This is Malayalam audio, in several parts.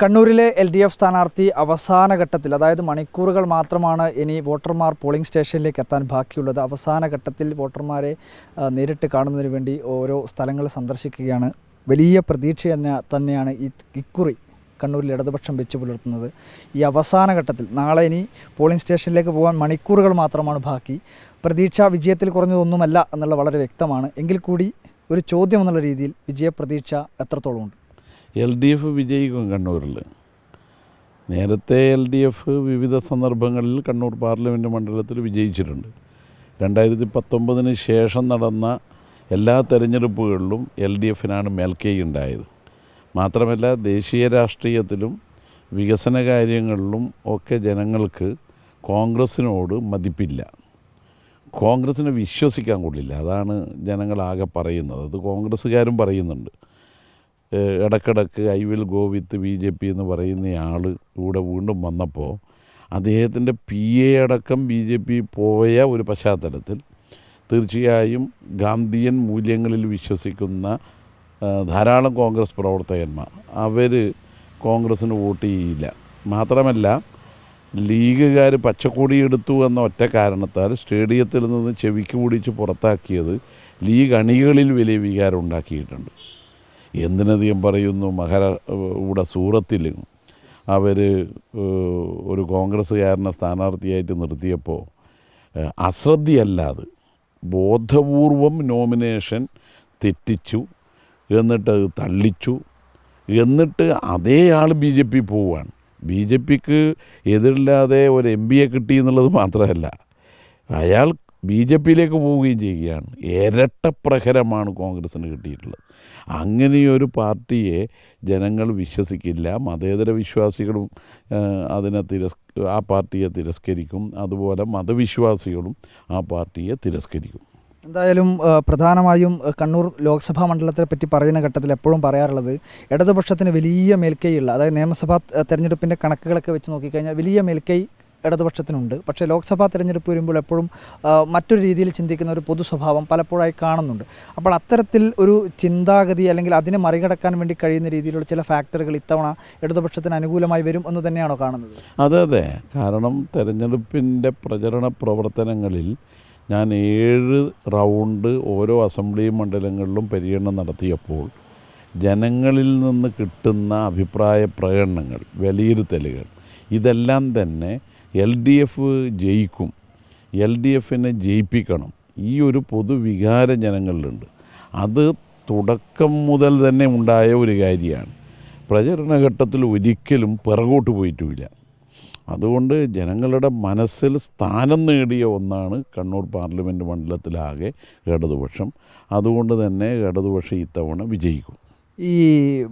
കണ്ണൂരിലെ എൽ ഡി എഫ് സ്ഥാനാർത്ഥി അവസാന ഘട്ടത്തിൽ അതായത് മണിക്കൂറുകൾ മാത്രമാണ് ഇനി വോട്ടർമാർ പോളിംഗ് സ്റ്റേഷനിലേക്ക് എത്താൻ ബാക്കിയുള്ളത്. അവസാന ഘട്ടത്തിൽ വോട്ടർമാരെ നേരിട്ട് കാണുന്നതിന് വേണ്ടി ഓരോ സ്ഥലങ്ങൾ സന്ദർശിക്കുകയാണ്. വലിയ പ്രതീക്ഷ തന്നെ തന്നെയാണ് ഈ ഇക്കുറി കണ്ണൂരിൽ ഇടതുപക്ഷം വെച്ച് പുലർത്തുന്നത്. ഈ അവസാന ഘട്ടത്തിൽ നാളെ ഇനി പോളിംഗ് സ്റ്റേഷനിലേക്ക് പോകാൻ മണിക്കൂറുകൾ മാത്രമാണ് ബാക്കി. പ്രതീക്ഷ വിജയത്തിൽ കുറഞ്ഞതൊന്നുമല്ല എന്നുള്ളത് വളരെ വ്യക്തമാണ്. എങ്കിൽ കൂടി ഒരു ചോദ്യം എന്നുള്ള രീതിയിൽ വിജയപ്രതീക്ഷ എത്രത്തോളം ഉണ്ട് എൽ ഡി എഫ് വിജയിക്കും കണ്ണൂരിൽ നേരത്തെ എൽ ഡി എഫ് വിവിധ സന്ദർഭങ്ങളിൽ കണ്ണൂർ പാർലമെന്റ് മണ്ഡലത്തിൽ വിജയിച്ചിട്ടുണ്ട്. രണ്ടായിരത്തി പത്തൊമ്പതിന് ശേഷം നടന്ന എല്ലാ തെരഞ്ഞെടുപ്പുകളിലും എൽ ഡി എഫിനാണ് മേൽക്കൈ ഉണ്ടായത് മാത്രമല്ല ദേശീയ രാഷ്ട്രീയത്തിലും വികസന കാര്യങ്ങളിലും ഒക്കെ ജനങ്ങൾക്ക് കോൺഗ്രസ്സിനോട് മതിപ്പില്ല. കോൺഗ്രസ്സിനെ വിശ്വസിക്കാൻ കൊള്ളില്ല. അതാണ് ജനങ്ങളാകെ പറയുന്നത്. അത് കോൺഗ്രസ്സുകാരും പറയുന്നുണ്ട്. ഇടക്കിടക്ക് I will go with B J P എന്ന് പറയുന്ന ആൾ ഇവിടെ വീണ്ടും വന്നപ്പോൾ അദ്ദേഹത്തിന്റെ പി എ അടക്കം ബി ജെ പി പോയ ഒരു പശ്ചാത്തലത്തിൽ തീർച്ചയായും ഗാന്ധിയൻ മൂല്യങ്ങളിൽ വിശ്വസിക്കുന്ന ധാരാളം കോൺഗ്രസ് പ്രവർത്തകന്മാർ അവർ കോൺഗ്രസ്സിന് വോട്ട് ചെയ്യില്ല. മാത്രമല്ല ലീഗുകാർ പച്ചക്കൊടി എടുത്തു എന്ന ഒറ്റ കാരണത്താൽ സ്റ്റേഡിയത്തിൽ നിന്ന് ചെവിക്ക് പിടിച്ച് പുറത്താക്കിയത് ലീഗ് അണികളിൽ വലിയ വികാരം ഉണ്ടാക്കിയിട്ടുണ്ട്. എന്തിനധികം പറയുന്നു മഹാരാ ഇവിടെ സൂറത്തിൽ അവർ ഒരു കോൺഗ്രസ്സുകാരനെ സ്ഥാനാർത്ഥിയായിട്ട് നിർത്തിയപ്പോൾ അശ്രദ്ധയല്ലാതെ ബോധപൂർവം നോമിനേഷൻ തെറ്റിച്ചു എന്നിട്ട് തള്ളിച്ചു എന്നിട്ട് അതേ ആൾ ബി ജെ പി പോവുകയാണ് ബി ജെ പിക്ക് എതിരില്ലാതെ ഒരു എം പിയെ കിട്ടി എന്നുള്ളത് മാത്രമല്ല അയാൾ ബി ജെ പിയിലേക്ക് പോവുകയും ചെയ്യുകയാണ്. ഇരട്ട പ്രഹരമാണ് കോൺഗ്രസ്സിന് കിട്ടിയിട്ടുള്ളത്. അങ്ങനെയൊരു പാർട്ടിയെ ജനങ്ങൾ വിശ്വസിക്കില്ല. മതേതര വിശ്വാസികളും അതിനെ തിരസ് ആ പാർട്ടിയെ തിരസ്കരിക്കും. അതുപോലെ മതവിശ്വാസികളും ആ പാർട്ടിയെ തിരസ്കരിക്കും. എന്തായാലും പ്രധാനമായും കണ്ണൂർ ലോക്സഭാ മണ്ഡലത്തെ പറ്റി പറയുന്ന ഘട്ടത്തിൽ എപ്പോഴും പറയാറുള്ളത് ഇടതുപക്ഷത്തിന് വലിയ മേൽക്കൈയുള്ള അതായത് നിയമസഭാ തെരഞ്ഞെടുപ്പിന്റെ കണക്കുകളൊക്കെ വെച്ച് നോക്കിക്കഴിഞ്ഞാൽ വലിയ മേൽക്കൈ ഇടതുപക്ഷത്തിനുണ്ട്. പക്ഷേ ലോക്സഭാ തിരഞ്ഞെടുപ്പ് വരുമ്പോൾ എപ്പോഴും മറ്റൊരു രീതിയിൽ ചിന്തിക്കുന്ന ഒരു പൊതു സ്വഭാവം പലപ്പോഴായി കാണുന്നുണ്ട്. അപ്പോൾ അത്തരത്തിൽ ഒരു ചിന്താഗതി അല്ലെങ്കിൽ അതിനെ മറികടക്കാൻ വേണ്ടി കഴിയുന്ന രീതിയിലുള്ള ചില ഫാക്ടറുകൾ ഇത്തവണ ഇടതുപക്ഷത്തിന് അനുകൂലമായി വരും എന്ന് തന്നെയാണോ കാണുന്നത്? അതെ അതെ. കാരണം തെരഞ്ഞെടുപ്പിന്റെ പ്രചരണ പ്രവർത്തനങ്ങളിൽ ഞാൻ ഏഴ് റൗണ്ട് ഓരോ അസംബ്ലി മണ്ഡലങ്ങളിലും പര്യടനം നടത്തിയപ്പോൾ ജനങ്ങളിൽ നിന്ന് കിട്ടുന്ന അഭിപ്രായ പ്രകടനങ്ങൾ വിലയിരുത്തലുകൾ ഇതെല്ലാം തന്നെ എൽ ഡി എഫ് ജയിക്കും. എൽ ഡി എഫിനെ ജയിപ്പിക്കണം. ഈ ഒരു പൊതുവികാരം ജനങ്ങളിലുണ്ട്. അത് തുടക്കം മുതൽ തന്നെ ഉണ്ടായ ഒരു കാര്യമാണ്. പ്രചരണഘട്ടത്തിൽ ഒരിക്കലും പിറകോട്ട് പോയിട്ടുമില്ല അതുകൊണ്ട് ജനങ്ങളുടെ മനസ്സിൽ സ്ഥാനം നേടിയ ഒന്നാണ് കണ്ണൂർ പാർലമെന്റ് മണ്ഡലത്തിലാകെ ഇടതുപക്ഷം. അതുകൊണ്ട് തന്നെ ഇടതുപക്ഷം ഇത്തവണ വിജയിക്കും. ഈ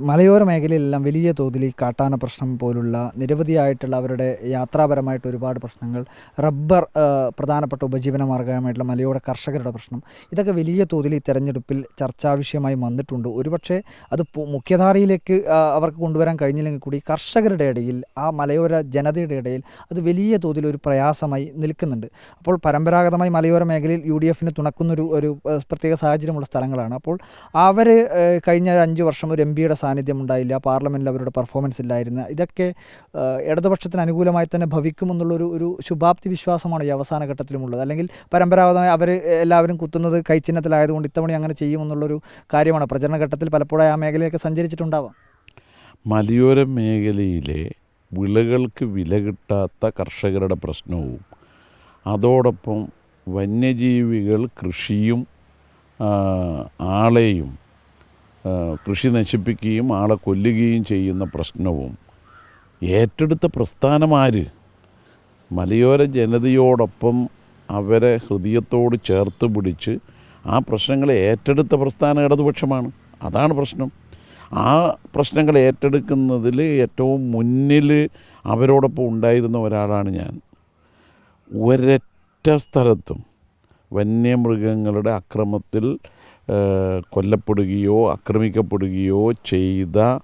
മലയോര മേഖലയിലെല്ലാം വലിയ തോതിൽ ഈ കാട്ടാന പ്രശ്നം പോലുള്ള നിരവധിയായിട്ടുള്ള അവരുടെ യാത്രാപരമായിട്ട് ഒരുപാട് പ്രശ്നങ്ങൾ റബ്ബർ പ്രധാനപ്പെട്ട ഉപജീവന മാർഗമായിട്ടുള്ള മലയോര കർഷകരുടെ പ്രശ്നം ഇതൊക്കെ വലിയ തോതിൽ ഈ തെരഞ്ഞെടുപ്പിൽ ചർച്ചാവിഷയമായി വന്നിട്ടുണ്ട്. ഒരുപക്ഷെ അത് മുഖ്യധാരയിലേക്ക് അവർക്ക് കൊണ്ടുവരാൻ കഴിഞ്ഞില്ലെങ്കിൽ കൂടി കർഷകരുടെ ഇടയിൽ ആ മലയോര ജനതയുടെ ഇടയിൽ അത് വലിയ തോതിൽ ഒരു പ്രയാസമായി നിൽക്കുന്നുണ്ട്. അപ്പോൾ പരമ്പരാഗതമായി മലയോര മേഖലയിൽ യു ഡി എഫിന് തുണക്കുന്നൊരു ഒരു പ്രത്യേക സാഹചര്യമുള്ള സ്ഥലങ്ങളാണ്. അപ്പോൾ അവർ കഴിഞ്ഞ അഞ്ച് വർഷം ഒരു എം പിയുടെ സാന്നിധ്യം ഉണ്ടായില്ല. പാർലമെന്റിൽ അവരുടെ പെർഫോമൻസ് ഇല്ലായിരുന്നു. ഇതൊക്കെ ഇടതുപക്ഷത്തിന് അനുകൂലമായി തന്നെ ഭവിക്കുമെന്നുള്ളൊരു ഒരു ശുഭാപ്തി വിശ്വാസമാണ് ഈ അവസാന ഘട്ടത്തിലുമുള്ളത്. അല്ലെങ്കിൽ പരമ്പരാഗതമായി അവർ എല്ലാവരും കുത്തുന്നത് കൈച്ചിഹ്നത്തിലായതുകൊണ്ട് ഇത്തവണ അങ്ങനെ ചെയ്യുമെന്നുള്ളൊരു കാര്യമാണ്. പ്രചരണ ഘട്ടത്തിൽ പലപ്പോഴും ആ മേഖലയൊക്കെ സഞ്ചരിച്ചിട്ടുണ്ടാവാം. മലയോര മേഖലയിലെ വിളകൾക്ക് വില കിട്ടാത്ത കർഷകരുടെ പ്രശ്നവും അതോടൊപ്പം വന്യജീവികൾ കൃഷിയും ആളെയും കൃഷി നശിപ്പിക്കുകയും ആളെ കൊല്ലുകയും ചെയ്യുന്ന പ്രശ്നവും. ഏറ്റെടുത്ത പ്രസ്ഥാനമാര് മലയോര ജനതയോടൊപ്പം അവരെ ഹൃദയത്തോട് ചേർത്ത് പിടിച്ച് ആ പ്രശ്നങ്ങളെ ഏറ്റെടുത്ത പ്രസ്ഥാനം ഇടതുപക്ഷമാണ്. അതാണ് പ്രശ്നം. ആ പ്രശ്നങ്ങൾ ഏറ്റെടുക്കുന്നതിൽ ഏറ്റവും മുന്നിൽ അവരോടൊപ്പം ഉണ്ടായിരുന്ന ഒരാളാണ് ഞാൻ. ഒരൊറ്റ സ്ഥലത്തും വന്യമൃഗങ്ങളുടെ അക്രമത്തിൽ കൊല്ലപ്പെടുകയോ ആക്രമിക്കപ്പെടുകയോ ചെയ്ത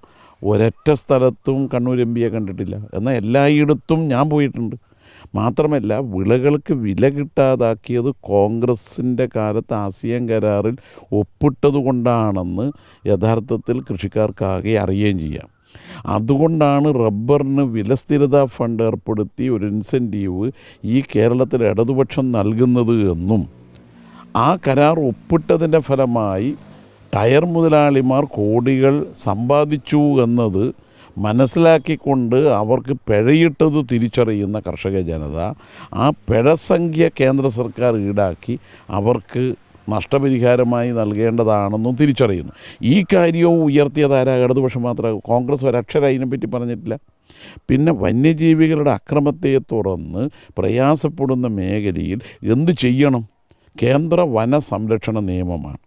ഒരൊറ്റ സ്ഥലത്തും കണ്ണൂർ എം പിയെ കണ്ടിട്ടില്ല. എന്നാൽ എല്ലായിടത്തും ഞാൻ പോയിട്ടുണ്ട്. മാത്രമല്ല വിളകൾക്ക് വില കിട്ടാതാക്കിയത് കോൺഗ്രസിന്റെ കാലത്ത് ആസിയൻ കരാറിൽ ഒപ്പിട്ടതുകൊണ്ടാണെന്ന് യഥാർത്ഥത്തിൽ കൃഷിക്കാർക്കാകെ അറിയുകയും ചെയ്യാം. അതുകൊണ്ടാണ് റബ്ബറിന് വിലസ്ഥിരത ഫണ്ട് ഏർപ്പെടുത്തി ഒരു ഇൻസെന്റീവ് ഈ കേരളത്തിൽ ഇടതുപക്ഷം നൽകുന്നത് എന്നും ആ കരാർ ഒപ്പിട്ടതിന്റെ ഫലമായി ടയർ മുതലാളിമാർ കോടികൾ സമ്പാദിച്ചു എന്നത് മനസ്സിലാക്കിക്കൊണ്ട് അവർക്ക് പിഴയിട്ടത് തിരിച്ചറിയുന്ന കർഷക ജനത ആ പിഴസംഖ്യ കേന്ദ്ര സർക്കാർ ഈടാക്കി അവർക്ക് നഷ്ടപരിഹാരമായി നൽകേണ്ടതാണെന്നും തിരിച്ചറിയുന്നു. ഈ കാര്യവും ഉയർത്തിയതാരാ ഇടതുപക്ഷം മാത്രം. കോൺഗ്രസ് ഒരക്ഷരം അതിനെപ്പറ്റി പറഞ്ഞിട്ടില്ല. പിന്നെ വന്യജീവികളുടെ അക്രമത്തെ തുറന്ന് പ്രയാസപ്പെടുന്ന മേഖലയിൽ എന്ത് ചെയ്യണം? കേന്ദ്ര വന സംരക്ഷണ നിയമമാണ്.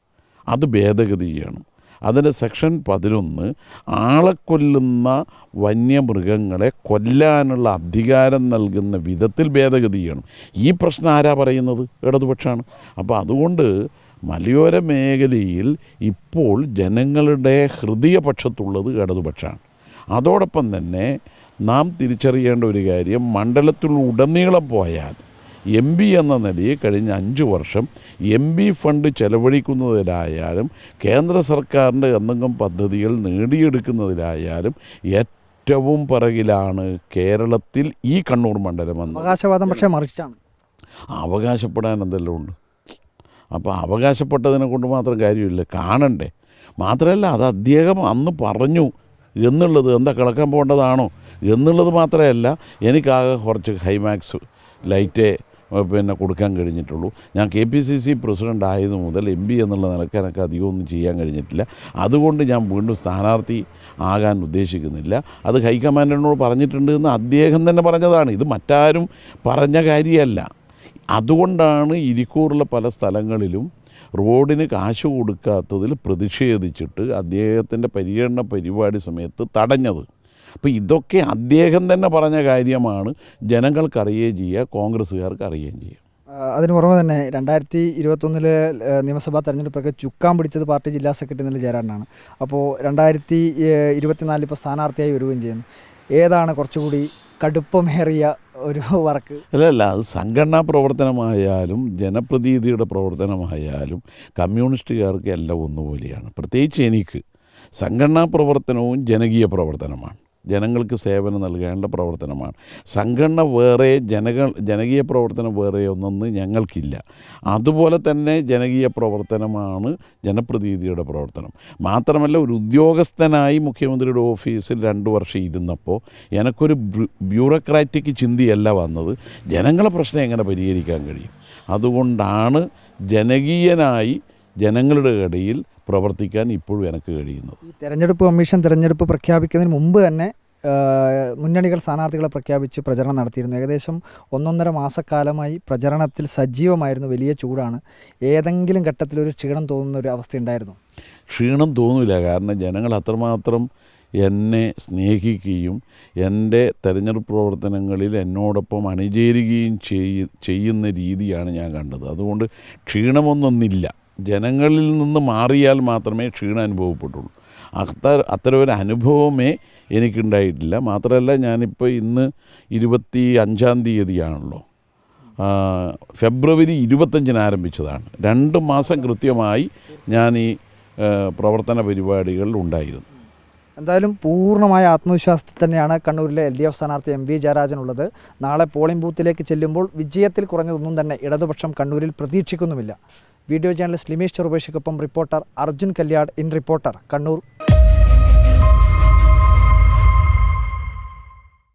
അത് ഭേദഗതി ചെയ്യണം. അതിന്റെ സെക്ഷൻ പതിനൊന്ന് ആളെ കൊല്ലുന്ന വന്യമൃഗങ്ങളെ കൊല്ലാനുള്ള അധികാരം നൽകുന്ന വിധത്തിൽ ഭേദഗതി ചെയ്യണം. ഈ പ്രശ്നം ആരാ പറയുന്നത്? ഇടതുപക്ഷമാണ്. അപ്പോൾ അതുകൊണ്ട് മലയോര മേഖലയിൽ ഇപ്പോൾ ജനങ്ങളുടെ ഹൃദയപക്ഷത്തുള്ളത് ഇടതുപക്ഷമാണ്. അതോടൊപ്പം തന്നെ നാം തിരിച്ചറിയേണ്ട ഒരു കാര്യം മണ്ഡലത്തിൽ ഉടനീളം പോയാൽ എം പി എന്ന നിലയിൽ കഴിഞ്ഞ അഞ്ച് വർഷം എം പി ഫണ്ട് ചെലവഴിക്കുന്നതിലായാലും കേന്ദ്ര സർക്കാരിന്റെ എന്തെങ്കിലും പദ്ധതികൾ നേടിയെടുക്കുന്നതിലായാലും ഏറ്റവും പിറകിലാണ് കേരളത്തിൽ ഈ കണ്ണൂർ മണ്ഡലം എന്ന് അവകാശവാദം പക്ഷേ മറിച്ചാണ്. അവകാശപ്പെടാൻ എന്തെല്ലാം ഉണ്ട്? അപ്പോൾ അവകാശപ്പെട്ടതിനെ കൊണ്ട് മാത്രം കാര്യമില്ല കാണണ്ടേ. മാത്രമല്ല അത് അദ്ദേഹം അന്ന് പറഞ്ഞു എന്നുള്ളത് എന്താ കിളക്കാൻ പോകേണ്ടതാണോ എന്നുള്ളത് മാത്രമല്ല എനിക്കാകെ കുറച്ച് ഹൈമാക്സ് ലൈറ്റേ പിന്നെ കൊടുക്കാൻ കഴിഞ്ഞിട്ടുള്ളൂ. ഞാൻ K P C C president ആയത് മുതൽ എം പി എന്നുള്ള നിലയ്ക്ക് എനിക്ക് അധികമൊന്നും ചെയ്യാൻ കഴിഞ്ഞിട്ടില്ല. അതുകൊണ്ട് ഞാൻ വീണ്ടും സ്ഥാനാർത്ഥി ആകാൻ ഉദ്ദേശിക്കുന്നില്ല. അത് ഹൈക്കമാൻഡിനോട് പറഞ്ഞിട്ടുണ്ട് എന്ന് അദ്ദേഹം തന്നെ പറഞ്ഞതാണ്. ഇത് മറ്റാരും പറഞ്ഞ കാര്യമല്ല. അതുകൊണ്ടാണ് ഇരിക്കൂറുള്ള പല സ്ഥലങ്ങളിലും റോഡിന് കാശ് കൊടുക്കാത്തതിൽ പ്രതിഷേധിച്ചിട്ട് അദ്ദേഹത്തിന്റെ പര്യടന പരിപാടി സമയത്ത് തടഞ്ഞത്. അപ്പോൾ ഇതൊക്കെ അദ്ദേഹം തന്നെ പറഞ്ഞ കാര്യമാണ് ജനങ്ങൾക്ക് അറിയുകയും ചെയ്യുക കോൺഗ്രസ്സുകാർക്ക് അറിയുകയും ചെയ്യുക. അതിന് പുറമെ തന്നെ രണ്ടായിരത്തി ഇരുപത്തൊന്നിലെ നിയമസഭാ തെരഞ്ഞെടുപ്പൊക്കെ ചുക്കാൻ പിടിച്ചത് പാർട്ടി ജില്ലാ സെക്രട്ടറി നില ജയരാജനാണ്. അപ്പോൾ രണ്ടായിരത്തി ഇരുപത്തിനാലിൽ ഇപ്പോൾ സ്ഥാനാർത്ഥിയായി വരികയും ചെയ്യുന്നു. ഏതാണ് കുറച്ചുകൂടി കടുപ്പമേറിയ ഒരു വർക്ക്? അല്ല അല്ല അത് സംഘടനാ പ്രവർത്തനമായാലും ജനപ്രതിനിധിയുടെ പ്രവർത്തനമായാലും കമ്മ്യൂണിസ്റ്റുകാർക്ക് എല്ലാം ഒന്നുപോലെയാണ്. പ്രത്യേകിച്ച് എനിക്ക് സംഘടനാ പ്രവർത്തനവും ജനകീയ പ്രവർത്തനമാണ്. ജനങ്ങൾക്ക് സേവനം നൽകേണ്ട പ്രവർത്തനമാണ്. സംഘടന വേറെ ജനക ജനകീയ പ്രവർത്തനം വേറെ ഒന്നും ഞങ്ങൾക്കില്ല. അതുപോലെ തന്നെ ജനകീയ പ്രവർത്തനമാണ് ജനപ്രതിനിധിയുടെ പ്രവർത്തനം. മാത്രമല്ല ഒരു ഉദ്യോഗസ്ഥനായി മുഖ്യമന്ത്രിയുടെ ഓഫീസിൽ രണ്ട് വർഷം ഇരുന്നപ്പോൾ എനിക്കൊരു ബ്യൂ- ബ്യൂറോക്രാറ്റിക് ചിന്തയല്ല വന്നത്. ജനങ്ങളെ പ്രശ്നം എങ്ങനെ പരിഹരിക്കാൻ കഴിയും? അതുകൊണ്ടാണ് ജനകീയനായി ജനങ്ങളുടെ ഇടയിൽ പ്രവർത്തിക്കാൻ ഇപ്പോഴും എനിക്ക് കഴിയുന്നത്. ഈ തെരഞ്ഞെടുപ്പ് കമ്മീഷൻ തെരഞ്ഞെടുപ്പ് പ്രഖ്യാപിക്കുന്നതിന് മുമ്പ് തന്നെ മുന്നണികൾ സ്ഥാനാർത്ഥികളെ പ്രഖ്യാപിച്ച് പ്രചരണം നടത്തിയിരുന്നു. ഏകദേശം ഒന്നൊന്നര മാസക്കാലമായി പ്രചരണത്തിൽ സജീവമായിരുന്നു വലിയ ചൂടാണ്. ഏതെങ്കിലും ഘട്ടത്തിൽ ഒരു ക്ഷീണം തോന്നുന്ന ഒരു അവസ്ഥ ഉണ്ടായിരുന്നു. ക്ഷീണം തോന്നില്ല കാരണം ജനങ്ങൾ അത്രമാത്രം എന്നെ സ്നേഹിക്കുകയും എന്റെ തെരഞ്ഞെടുപ്പ് പ്രവർത്തനങ്ങളിൽ എന്നോടൊപ്പം അണിചേരുകയും ചെയ്യ ചെയ്യുന്ന രീതിയാണ് ഞാൻ കണ്ടത്. അതുകൊണ്ട് ക്ഷീണമൊന്നൊന്നില്ല. ജനങ്ങളിൽ നിന്ന് മാറിയാൽ മാത്രമേ ക്ഷീണം അനുഭവപ്പെട്ടുള്ളൂ. അത്ത അത്തരം ഒരു അനുഭവമേ എനിക്കുണ്ടായിട്ടില്ല. മാത്രമല്ല ഞാനിപ്പോൾ ഇന്ന് ഇരുപത്തി അഞ്ചാം തീയതിയാണല്ലോ ഫെബ്രുവരി ഇരുപത്തഞ്ചിന് ആരംഭിച്ചതാണ്. രണ്ട് മാസം കൃത്യമായി ഞാൻ ഈ പ്രവർത്തന പരിപാടികളിൽ ഉണ്ടായിരുന്നു. എന്തായാലും പൂർണമായ ആത്മവിശ്വാസത്തിൽ തന്നെയാണ് കണ്ണൂരിലെ എൽ ഡി എഫ് സ്ഥാനാർത്ഥി എം വി ജയരാജനുള്ളത്. നാളെ പോളിംഗ് ബൂത്തിലേക്ക് ചെല്ലുമ്പോൾ വിജയത്തിൽ കുറഞ്ഞതൊന്നും തന്നെ ഇടതുപക്ഷം കണ്ണൂരിൽ പ്രതീക്ഷിക്കുന്നുമില്ല. Video journalist Limesh ചെറുപേഷിക്കൊപ്പം reporter Arjun Kalyad in reporter Kannur.